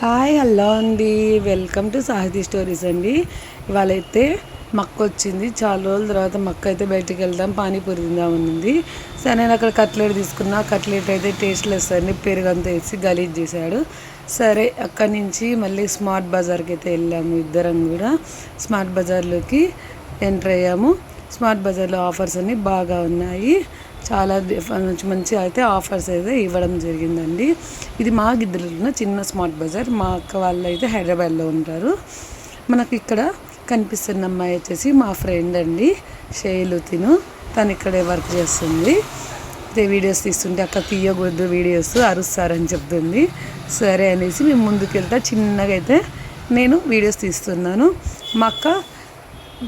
Hi hello అండి. Welcome to Sahithi stories అండి. ఇవాళ అయితే మక్క వచ్చింది చాలా రోజుల తర్వాత మక్క అయితే బయటికి వెళ్దాం పానీపూరి తిందాం ఉంది సరే నేను అక్కడ కట్లెట్ తీసుకున్నా. కట్లెట్ అయితే టేస్ట్లెస్ అండి. పెరుగంతా వేసి గలీజ్ చేశాడు. సరే అక్కడి నుంచి మళ్ళీ స్మార్ట్ బజార్కి అయితే వెళ్ళాము ఇద్దరం కూడా. స్మార్ట్ బజార్లోకి ఎంటర్ అయ్యాము. స్మార్ట్ బజార్లో ఆఫర్స్ అన్నీ బాగా ఉన్నాయి. చాలా మంచి మంచి అయితే ఆఫర్స్ అయితే ఇవ్వడం జరిగిందండి. ఇది మా గిద్దలలో చిన్న స్మార్ట్ బజార్ మా అక్క వాళ్ళు అయితే హైదరాబాద్లో ఉంటారు. మనకి ఇక్కడ కనిపిస్తున్న అమ్మాయి వచ్చేసి మా ఫ్రెండ్ అండి షైలు తిను తను ఇక్కడే వర్క్ చేస్తుంది. అయితే వీడియోస్ తీస్తుంటే అక్క తీయకూడదు వీడియోస్ అరుస్తారని చెప్తుంది. సరే అనేసి మేము ముందుకు వెళ్తా చిన్నగా అయితే నేను వీడియోస్ తీస్తున్నాను. మా అక్క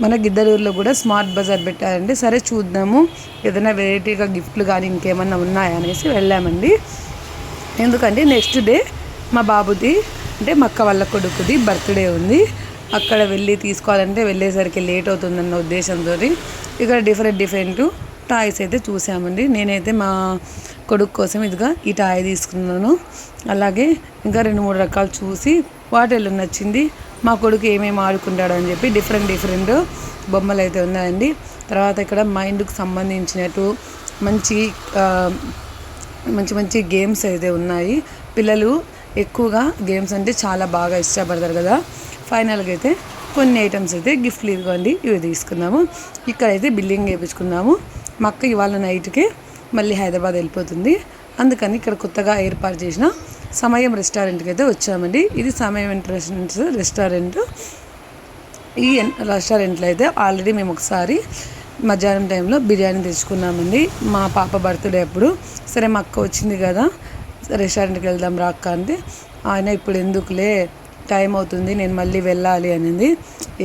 మన గిద్దలూరులో కూడా స్మార్ట్ బజార్ పెట్టారండి. సరే చూద్దాము. ఏదైనా వెరైటీగా గిఫ్ట్లు కానీ ఇంకేమన్నా ఉన్నాయా అనేసి వెళ్ళామండి. ఎందుకంటే నెక్స్ట్ డే మా బాబుది అంటే మా అక్క వాళ్ళ కొడుకుది బర్త్డే ఉంది. అక్కడ వెళ్ళి తీసుకోవాలంటే వెళ్ళేసరికి లేట్ అవుతుందన్న ఉద్దేశంతో ఇక్కడ డిఫరెంట్ డిఫరెంట్ టాయ్స్ అయితే చూసామండి. నేనైతే మా కొడుకు కోసం ఇదిగా ఈ టాయ్ తీసుకున్నాను. అలాగే ఇంకా రెండు మూడు రకాలు చూసి వాటిల్లో నచ్చింది మా కొడుకు ఏమేమి ఆడుకుంటాడు అని చెప్పి డిఫరెంట్ డిఫరెంట్ బొమ్మలు అయితే ఉన్నాయండి. తర్వాత ఇక్కడ మైండ్కు సంబంధించినట్టు మంచి మంచి మంచి గేమ్స్ అయితే ఉన్నాయి. పిల్లలు ఎక్కువగా గేమ్స్ అంటే చాలా బాగా ఇష్టపడతారు కదా. ఫైనల్గా అయితే కొన్ని ఐటమ్స్ అయితే గిఫ్ట్లు ఇదిగోండి ఇవి తీసుకున్నాము ఇక్కడైతే బిల్లింగ్ వేయించుకున్నాము మా అక్క ఇవాళ నైట్కి మళ్ళీ హైదరాబాద్ వెళ్ళిపోతుంది. అందుకని ఇక్కడ కొత్తగా ఏర్పాటు చేసిన సమయం రెస్టారెంట్కి అయితే వచ్చామండి. ఇది సమయం ఇంట్రెస్ట్ రెస్టారెంట్. ఈ రెస్టారెంట్లో అయితే ఆల్రెడీ మేము ఒకసారి మధ్యాహ్నం టైంలో బిర్యానీ తెచ్చుకున్నామండి. మా పాప బర్త్డే అప్పుడు. సరే మా అక్క వచ్చింది కదా రెస్టారెంట్కి వెళ్దాం రాక్క అంటే ఆయన ఇప్పుడు ఎందుకులే? టైం అవుతుంది నేను మళ్ళీ వెళ్ళాలి అనింది.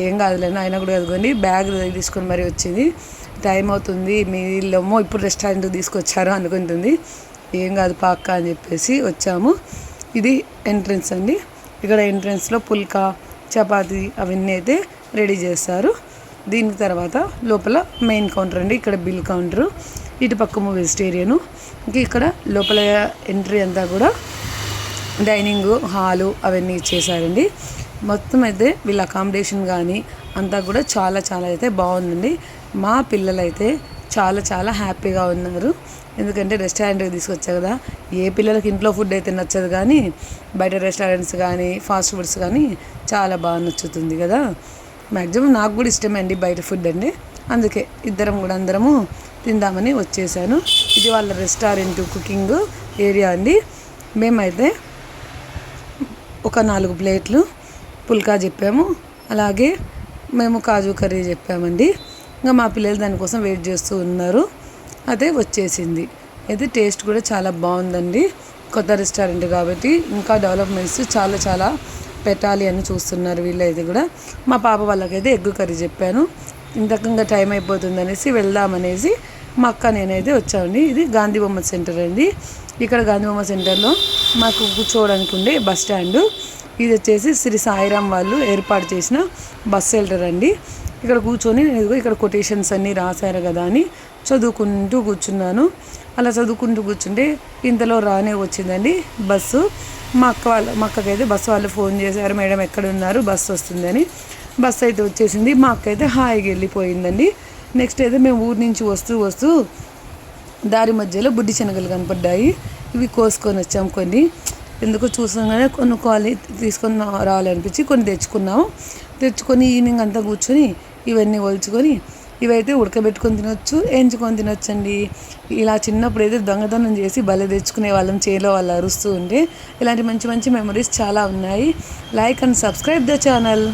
ఏం కాదులేని ఆయన కూడా చదువుకోండి బ్యాగ్ తీసుకొని మరీ వచ్చింది. టైం అవుతుంది మీ ఇల్లేమో ఇప్పుడు రెస్టారెంట్కి తీసుకొచ్చారు అనుకుంటుంది. ఏం కాదు పాక్క అని చెప్పేసి వచ్చాము. ఇది ఎంట్రన్స్ అండి. ఇక్కడ ఎంట్రన్స్లో పుల్కా చపాతి అవన్నీ అయితే రెడీ చేస్తారు దీని తర్వాత లోపల మెయిన్ కౌంటర్ అండి. ఇక్కడ బిల్ కౌంటరు ఇటు పక్కము వెజిటేరియను ఇంకా ఇక్కడ లోపల ఎంట్రీ అంతా కూడా డైనింగ్ హాలు అవన్నీ ఇచ్చేసారండి మొత్తం అయితే వీళ్ళ అకామిడేషన్ కానీ అంతా కూడా చాలా చాలా అయితే బాగుందండి. మా పిల్లలైతే చాలా చాలా హ్యాపీగా ఉన్నారు. ఎందుకంటే రెస్టారెంట్కి తీసుకొచ్చా కదా ఏ పిల్లలకి ఇంట్లో ఫుడ్ అయితే నచ్చదు కానీ బయట రెస్టారెంట్స్ కానీ ఫాస్ట్ ఫుడ్స్ కానీ చాలా బాగా నచ్చుతుంది కదా. మ్యాక్సిమం నాకు కూడా ఇష్టమే అండి బయట ఫుడ్ అండి అందుకే ఇద్దరం కూడా అందరము తిందామని వచ్చేసాను. ఇది వాళ్ళ రెస్టారెంట్ కుకింగ్ ఏరియా అండి. మేమైతే ఒక నాలుగు ప్లేట్లు పుల్కా చెప్పాము. అలాగే మేము కాజు కర్రీ చెప్పామండి. ఇంకా మా పిల్లలు దానికోసం వెయిట్ చేస్తూ ఉన్నారు. అదే వచ్చేసింది. అయితే టేస్ట్ కూడా చాలా బాగుందండి. కొత్త రెస్టారెంట్ కాబట్టి ఇంకా డెవలప్మెంట్స్ చాలా చాలా పెట్టాలి అని చూస్తున్నారు వీళ్ళైతే కూడా. మా పాప వాళ్ళకైతే ఎగ్గు కర్రీ చెప్పాను. ఇంతకంగా టైం అయిపోతుంది అనేసి వెళ్దామనేసి మా అక్క నేనైతే వచ్చామండి. ఇది గాంధీ బొమ్మ సెంటర్ అండి. ఇక్కడ గాంధీ బొమ్మ సెంటర్లో మాకు కూర్చోవడానికి ఉండే బస్ స్టాండ్. ఇది వచ్చేసి శ్రీ సాయిరాం వాళ్ళు ఏర్పాటు చేసిన బస్ షెల్టర్ అండి. ఇక్కడ కూర్చొని నేను ఇక్కడ కొటేషన్స్ అన్నీ రాశారు కదా అని చదువుకుంటూ కూర్చున్నాను. అలా చదువుకుంటూ కూర్చుంటే ఇంతలో రానే వచ్చిందండి బస్సు. మా అక్క వాళ్ళ మా అక్కకైతే బస్సు వాళ్ళు ఫోన్ చేశారు మేడం ఎక్కడ ఉన్నారు బస్సు వస్తుందని. బస్సు అయితే వచ్చేసింది. మా అక్క అయితే హాయిగా వెళ్ళిపోయిందండి. నెక్స్ట్ అయితే మేము ఊరి నుంచి వస్తూ వస్తూ దారి మధ్యలో బుడ్డి శనగలు కనపడ్డాయి. ఇవి కోసుకొని వచ్చాము కొన్ని. ఎందుకో చూసాగానే కొనుక్కోవాలి తీసుకొని రావాలనిపించి కొన్ని తెచ్చుకున్నాము. తెచ్చుకొని ఈవినింగ్ అంతా కూర్చొని ఇవన్నీ ఒలుచుకొని ఇవైతే ఉడకబెట్టుకొని తినొచ్చు వేయించుకొని తినొచ్చండి. ఇలా చిన్నప్పుడు అయితే దొంగతనం చేసి బలే తెచ్చుకునే వాళ్ళం చేలో వాళ్ళు అరుస్తూ ఉంటే ఇలాంటి మంచి మంచి మెమరీస్ చాలా ఉన్నాయి. Like and subscribe the channel.